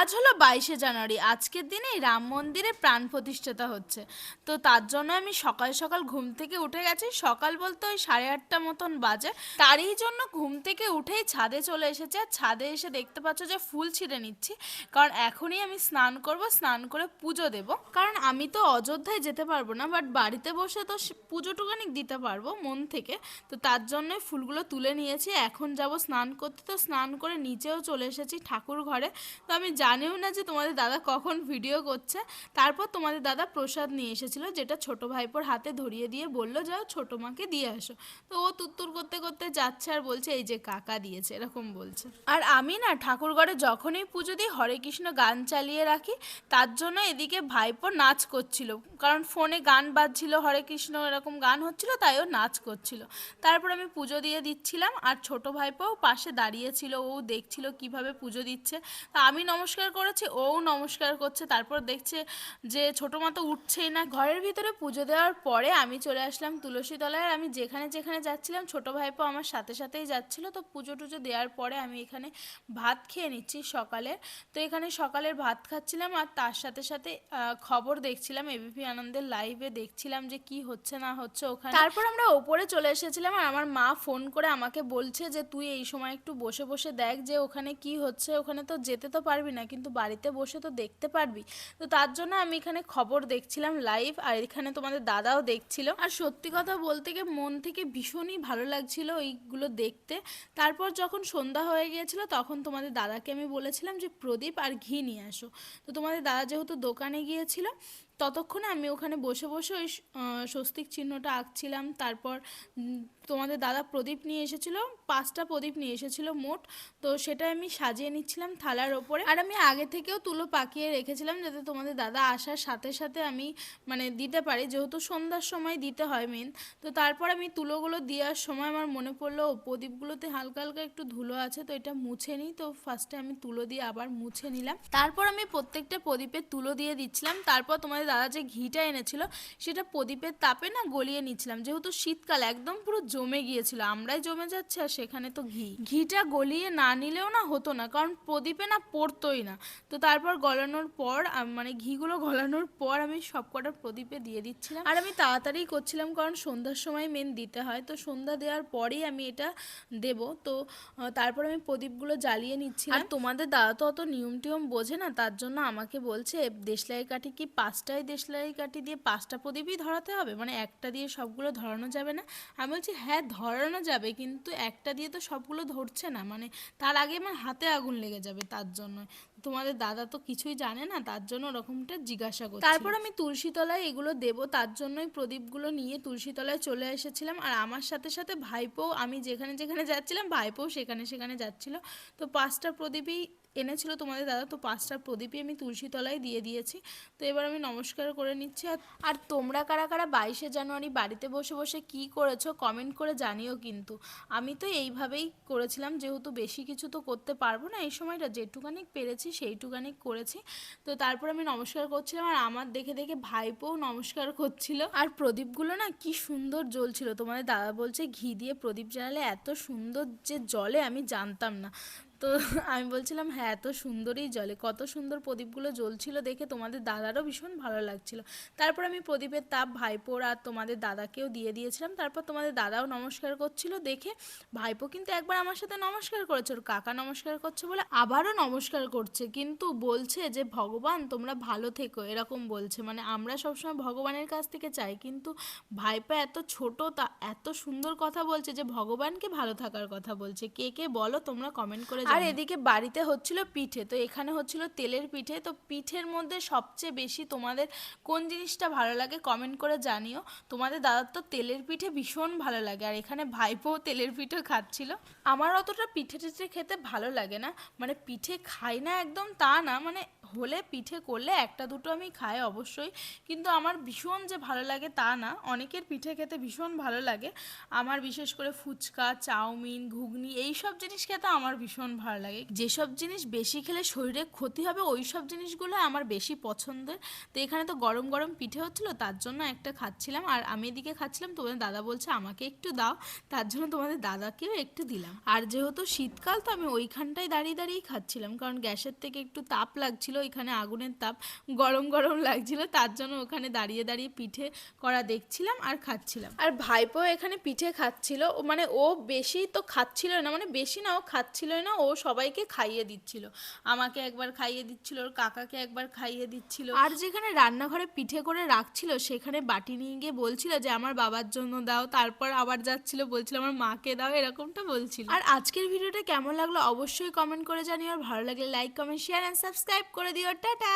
আজ হলো বাইশে জানুয়ারি। আজকের দিনে রাম মন্দিরে প্রাণ প্রতিষ্ঠাতা হচ্ছে। তো তার জন্য আমি সকাল সকাল ঘুম থেকে উঠে গেছি। সকাল বলতে ওই সাড়ে আটটা মতন বাজে। তারই জন্য ঘুম থেকে উঠেই ছাদে চলে এসেছে আর ছাদে এসে দেখতে পাচ্ছ যে ফুল ছিঁড়ে নিচ্ছি। কারণ এখনই আমি স্নান করব, স্নান করে পুজো দেব। কারণ আমি তো অযোধ্যায় যেতে পারব না বাট বাড়িতে বসে তো পুজোটুকানি দিতে পারব মন থেকে। তো তার জন্য ফুলগুলো তুলে নিয়েছি। এখন যাব স্নান করতে। তো স্নান করে নিচেও চলে এসেছি ঠাকুর ঘরে। তো আমি জানিও না যে তোমাদের দাদা কখন ভিডিও করছে। তারপর তোমাদের দাদা প্রসাদ নিয়ে এসেছিল, যেটা ছোট ভাইপোর হাতে ধরিয়ে দিয়ে বলল, যাও ছোট মাকে দিয়ে আসো। তো ও তুত্তুর করতে করতে যাচ্ছে আর বলছে, এই যে কাকা দিয়েছে, এরকম বলছে। আর আমি না ঠাকুর ঘরে যখনই পুজো দিই, হরে কৃষ্ণ গান চালিয়ে রাখি, তার জন্য এদিকে ভাইপো নাচ করছিল। কারণ ফোনে গান বাজছিল, হরে কৃষ্ণ এরকম গান হচ্ছিল, তাই ও নাচ করছিল। তারপর আমি পুজো দিয়ে দিচ্ছিলাম, আর ছোট ভাইপো পাশে দাঁড়িয়েছিল ও দেখছিল কীভাবে পুজো দিচ্ছে। তা আমি নমস্কার করেছি ও নমস্কার করছে, তারপর দেখছে যে ছোটো মতো উঠছেই না। ঘরের ভিতরে পুজো দেওয়ার পরে আমি চলে আসলাম তুলসী তলায় আর আমি যেখানে যেখানে যাচ্ছিলাম, ছোট ভাইপো আমার সাথে সাথেই যাচ্ছিল। তো পুজো টুজো দেওয়ার পরে আমি এখানে ভাত খেয়ে নিচ্ছি সকালে তো এখানে সকালের ভাত খাচ্ছিলাম আর তার সাথে সাথে খবর দেখছিলাম এবিপি আনন্দের লাইভে দেখছিলাম যে কি হচ্ছে না হচ্ছে ওখানে। তারপর আমরা ওপরে চলে এসেছিলাম আর আমার মা ফোন করে আমাকে বলছে যে, তুই এই সময় একটু বসে বসে দেখ যে ওখানে কি হচ্ছে, ওখানে তো যেতে তো পারবি না কিন্তু বাড়িতে বসে তো দেখতে পারবি। তো তার জন্য আমি এখানে খবর দেখছিলাম লাইভ আর এখানে তোমাদের দাদাও দেখছিল। আর সত্যি কথা বলতে গিয়ে মন থেকে ভীষণই ভালো লাগছিল ওইগুলো দেখতে। তারপর যখন সন্ধ্যা হয়ে গিয়েছিল, তখন তোমাদের দাদাকে আমি বলেছিলাম যে, প্রদীপ আর ঘি নিয়ে আসো। তো তোমাদের দাদা যেহেতু দোকানে গিয়েছিল ততক্ষণে আমি ওখানে বসে বসে ওই স্বস্তিক চিহ্নটা আঁকছিলাম। তারপর তোমাদের দাদা প্রদীপ নিয়ে এসেছিল, পাঁচটা প্রদীপ নিয়ে এসেছিল মোট। তো সেটা আমি সাজিয়ে নিচ্ছিলাম থালার ওপরে। আর আমি আগে থেকেও তুলো পাকিয়ে রেখেছিলাম যাতে তোমাদের দাদা আসার সাথে সাথে আমি মানে দিতে পারি। যেহেতু সন্ধ্যার সময় দিতে হয় মেন তো তারপর আমি তুলোগুলো দেওয়ার সময় আমার মনে পড়ল প্রদীপগুলোতে হালকা হালকা একটু ধুলো আছে, তো এটা মুছে নিই। তো ফার্স্টে আমি তুলো দিয়ে আবার মুছে নিলাম। তারপর আমি প্রত্যেকটা প্রদীপের তুলো দিয়ে দিচ্ছিলাম। তারপর তোমাদের দাদা যে ঘিটা এনেছিল, সেটা প্রদীপের তাপে না গলিয়ে নিচ্ছিলাম। যেহেতু শীতকাল, একদম পুরো জমে গিয়েছিল। আমরাই জমে যাচ্ছে আর সেখানে তো ঘি। ঘিটা গলিয়ে না নিলেও না হতো না, কারণ প্রদীপে না পড়তোই না। তো তারপর গলানোর পর মানে ঘিগুলো গলানোর পর আমি সবকটা প্রদীপে দিয়ে দিচ্ছিলাম। আর আমি তাড়াতাড়ি করছিলাম, কারণ সন্ধ্যার সময় মেন দিতে হয়। তো সন্ধ্যা দেওয়ার পরেই আমি এটা দেব। তো তারপর আমি প্রদীপগুলো জ্বালিয়ে নিচ্ছি আর তোমাদের দাদা তো অত নিয়ম টিয়ম বোঝে না, তার জন্য আমাকে বলছে, দেশলাই কাঠি কি পাঁচটাই দেশলাই কাঠি দিয়ে পাঁচটা প্রদীপই ধরাতে হবে। মানে একটা দিয়ে সবগুলো ধরানো যাবে না। আমি বলছি হ্যাঁ ধরানো যাবে, কিন্তু একটা দিয়ে তো সবগুলো ধরছে না। মানে তার আগে আমার হাতে আগুন লেগে যাবে তার জন্য। তোমাদের দাদা তো কিছুই জানে না, তার জন্য ওরকমটা জিজ্ঞাসা করছি। তারপর আমি তুলসী তলায় এগুলো দেবো, তার জন্যই প্রদীপগুলো নিয়ে তুলসী তলায় চলে এসেছিলাম। আর আমার সাথে সাথে ভাইপো আমি যেখানে যেখানে যাচ্ছিলাম ভাইপো সেখানে সেখানে যাচ্ছিল। তো পাঁচটা প্রদীপই এনেছিল তোমাদের দাদা, তো পাঁচটা প্রদীপই আমি তুলসী তলায় দিয়ে দিয়েছি। তো এবার আমি নমস্কার করে নিচ্ছি। আর তোমরা কারা কারা বাইশে জানুয়ারি বাড়িতে বসে বসে কি করেছ কমেন্ট করে জানিও কিন্তু। আমি তো এইভাবেই করেছিলাম, যেহেতু বেশি কিছু তো করতে পারব না, এই সময়টা যেটুকানি পেরেছি সেইটুকানি করেছি। তো তারপর আমি নমস্কার করছিলাম, আর আমার দেখে দেখে ভাইপোও নমস্কার করছিল। আর প্রদীপগুলো না কি সুন্দর জ্বলছিল। তোমাদের দাদা বলছে, ঘি দিয়ে প্রদীপ জ্বালালে এত সুন্দর যে জলে আমি জানতাম না। তো আমি বলছিলাম হ্যাঁ এত সুন্দরই জলে, কত সুন্দর প্রদীপগুলো জ্বলছিল দেখে তোমাদের দাদারও ভীষণ ভালো লাগছিল। তারপর আমি প্রদীপের তাপ, ভাইপোর আর তোমাদের দাদাকেও দিয়ে দিয়েছিলাম। তারপর তোমাদের দাদাও নমস্কার করছিল দেখে, ভাইপো কিন্তু একবার আমার সাথে নমস্কার করেছে, ওর কাকা নমস্কার করছে বলে আবারও নমস্কার করছে, কিন্তু বলছে যে, ভগবান, তোমরা ভালো থেকো। এরকম বলছে মানে আমরা সবসময় ভগবানের কাছ থেকে চাই, কিন্তু ভাইপা এত ছোট, তা এত সুন্দর কথা বলছে যে, ভগবানকে ভালো থাকার কথা বলছে। কে কে বলো, তোমরা কমেন্ট করে আর এদিকে বাড়িতে হচ্ছিল পিঠে তো এখানে হচ্ছিল তেলের পিঠে তো পিঠের মধ্যে সবচেয়ে বেশি তোমাদের কোন জিনিসটা ভালো লাগে কমেন্ট করে জানিও। তোমাদের দাদার তো তেলের পিঠে ভীষণ ভালো লাগে আর এখানে ভাইপো তেলের পিঠে খাচ্ছিল। আমার অতটা পিঠে টিঠে খেতে ভালো লাগে না মানে পিঠে খাই না একদম তা না মানে হলে পিঠে করলে একটা দুটো আমি খাই অবশ্যই। কিন্তু আমার ভীষণ যে ভালো লাগে তা না, অনেকের পিঠে খেতে ভীষণ ভালো লাগে। আমার বিশেষ করে ফুচকা, চাউমিন, ঘুগনি এই সব জিনিস খেতে আমার ভীষণ ভালো লাগে। যেসব জিনিস বেশি খেলে শরীরে ক্ষতি হবে ওই সব জিনিসগুলো আমার বেশি পছন্দের। তো এখানে তো গরম গরম পিঠে হচ্ছিল, তার জন্য একটা খাচ্ছিলাম। আর আমি এদিকে খাচ্ছিলাম, তোমাদের দাদা বলছে আমাকে একটু দাও, তার জন্য তোমাদের দাদাকেও একটু দিলাম। আর যেহেতু শীতকাল, তো আমি ওইখানটায় দাঁড়িয়ে দাঁড়িয়েই খাচ্ছিলাম। কারণ গ্যাসের থেকে একটু তাপ লাগছিল ওইখানে আগুনের তাপ গরম গরম লাগছিল তার জন্য ওখানে দাঁড়িয়ে দাঁড়িয়ে পিঠে করা দেখছিলাম আর খাচ্ছিলাম। আর ভাইপো এখানে পিঠে খাচ্ছিল ও মানে ও বেশি তো খাচ্ছিল না মানে বেশি না ও খাচ্ছিল না ও সবাইকে খাইয়ে দিচ্ছিল। আমাকে একবার খাইয়ে দিচ্ছিল ওর কাকাকে একবার খাইয়ে দিচ্ছিল। আর যেখানে রান্নাঘরে পিঠে করে রাখছিল সেখানে বাটি নিয়ে গিয়ে বলছিল যে আমার বাবার জন্য দাও। তারপর আবার যাচ্ছিল বলছিল আমার মাকে দাও এরকমটা বলছিল। আর আজকের ভিডিওটা কেমন লাগল অবশ্যই কমেন্ট করে জানিও। আর ভালো লাগলে like comment share and subscribe করে দিও টাটা